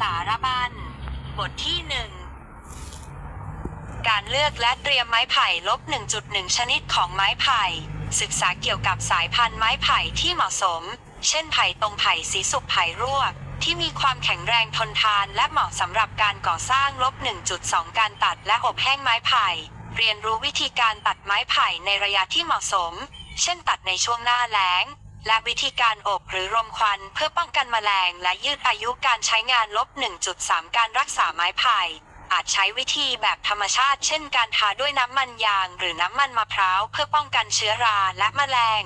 สารบัญบทที่หนึ่งการเลือกและเตรียมไม้ไผ่ลบ 1.1 ชนิดของไม้ไผ่ ศึกษาเกี่ยวกับสายพันธุ์ไม้ไผ่ที่เหมาะสม เช่นไผ่ตรงไผ่สีสุกไผ่ร่วที่มีความแข็งแรงทนทานและเหมาะสำหรับการก่อสร้างลบ 1.2 การตัดและอบแห้งไม้ไผ่ เรียนรู้วิธีการตัดไม้ไผ่ในระยะที่เหมาะสม เช่นตัดในช่วงหน้าแล้ง และวิธีการอบหรือรมควันเพื่อป้องกันแมลง และยืดอายุการใช้งานลบ 1.3 การรักษาไม้ไผ่อาจใช้วิธีแบบธรรมชาติ เช่นการทาด้วยน้ำมันยาง หรือน้ำมันมะพร้าวเพื่อป้องกันเชื้อราและแมลง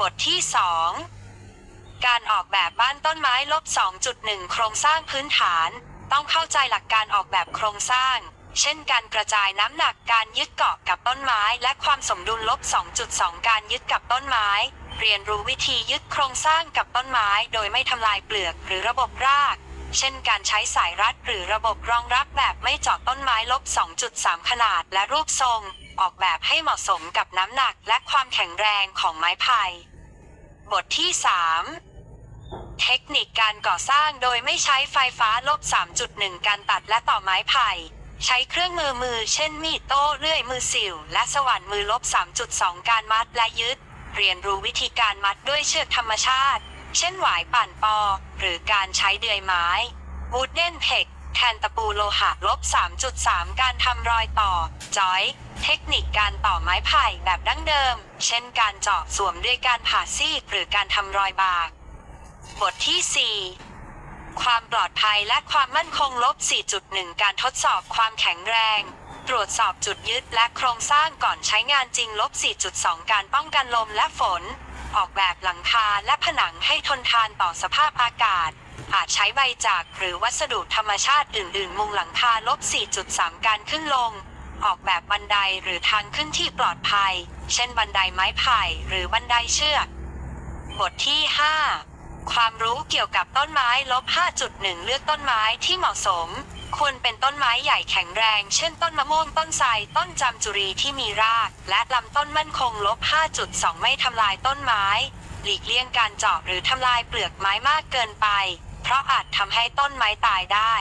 บทที่ 2 การออกแบบบ้านต้นไม้ลบ 2.1 โครงสร้างพื้นฐาน ต้องเข้าใจหลักการออกแบบโครงสร้าง เช่น การกระจายน้ำหนักการยึดเกาะกับต้นไม้ และความสมดุลลบ 2.2 การยึดกับต้นไม้ เรียนรู้วิธียึดโครงสร้างกับต้นไม้โดยไม่ทำลายเปลือกหรือระบบราก เช่นการใช้สายรัดหรือระบบรองรับแบบไม่เจาะต้นไม้ลบ 2.3 ขนาดและรูปทรง ออกแบบให้เหมาะสมกับน้ำหนักและความแข็งแรงของไม้ไผ่บทที่ 3 เทคนิคการก่อสร้างโดยไม่ใช้ไฟฟ้าลบ 3.1 การตัดและต่อไม้ไผ่ใช้เครื่องมือมือ เช่นมีดโต้เลื่อยมือสิวและสว่านมือลบ 3.2 การมัดและยึด เรียนรู้วิธีการมัดด้วยเชือกธรรมชาติ เช่นหวายปั่นปอ หรือการใช้เดือยไม้วูดเด้นเพกแทนตะปูโลหะลบ 3.3 การทำรอยต่อ จอย เทคนิคการต่อไม้ไผ่แบบดั้งเดิม เช่นการเจาะสวมด้วยการผ่าซีกหรือการทำรอยบาก บทที่ 4 ความปลอดภัยและความมั่นคงลบ 4.1 การทดสอบความแข็งแรง ตรวจสอบจุดยึดและโครงสร้างก่อนใช้งานจริงลบ 4.2 การป้องกันลมและฝน ออกแบบหลังคาและผนังให้ทนทานต่อสภาพอากาศ อาจใช้ใบจากหรือวัสดุธรรมชาติอื่น ๆ มุงหลังคาลบ 4.3 การขึ้นลง ออกแบบบันไดหรือทางขึ้นที่ปลอดภัย เช่นบันไดไม้ไผ่หรือบันไดเชือก บทที่ 5 ความรู้เกี่ยวกับต้นไม้ลบ 5.1 เลือกต้นไม้ที่เหมาะสม ควรเป็นต้นไม้ใหญ่แข็งแรง เช่นต้นมะม่วงต้นไทรต้นจามจุรีที่มีราก และลำต้นมั่นคงลบ 5.2 ไม่ทำลายต้นไม้ หลีกเลี่ยงการเจาะหรือทำลายเปลือกไม้มากเกินไป เพราะอาจทำให้ต้นไม้ตายได้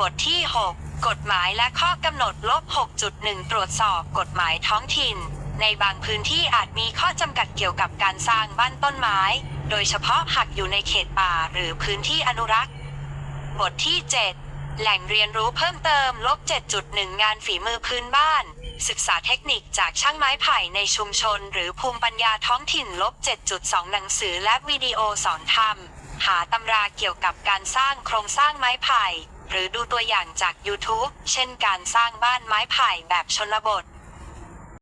บทที่ 6 กฎหมายและข้อกำหนดลบ 6.1 ตรวจสอบกฎหมายท้องถิ่น ในบางพื้นที่อาจมีข้อจำกัดเกี่ยวกับการสร้างบ้านต้นไม้ โดยเฉพาะหากอยู่ในเขตป่าหรือพื้นที่อนุรักษ์ บทที่ 7 แหล่งเรียนรู้เพิ่มเติมลบ7.1 งานฝีมือพื้นบ้าน ศึกษาเทคนิคจากช่างไม้ไผ่ในชุมชน หรือภูมิปัญญาท้องถิ่นลบ7.2 หนังสือและวิดีโอสอนทำหาตำราเกี่ยวกับการสร้างโครงสร้างไม้ไผ่ หรือดูตัวอย่างจาก YouTube เช่นการสร้างบ้านไม้ไผ่แบบชนบท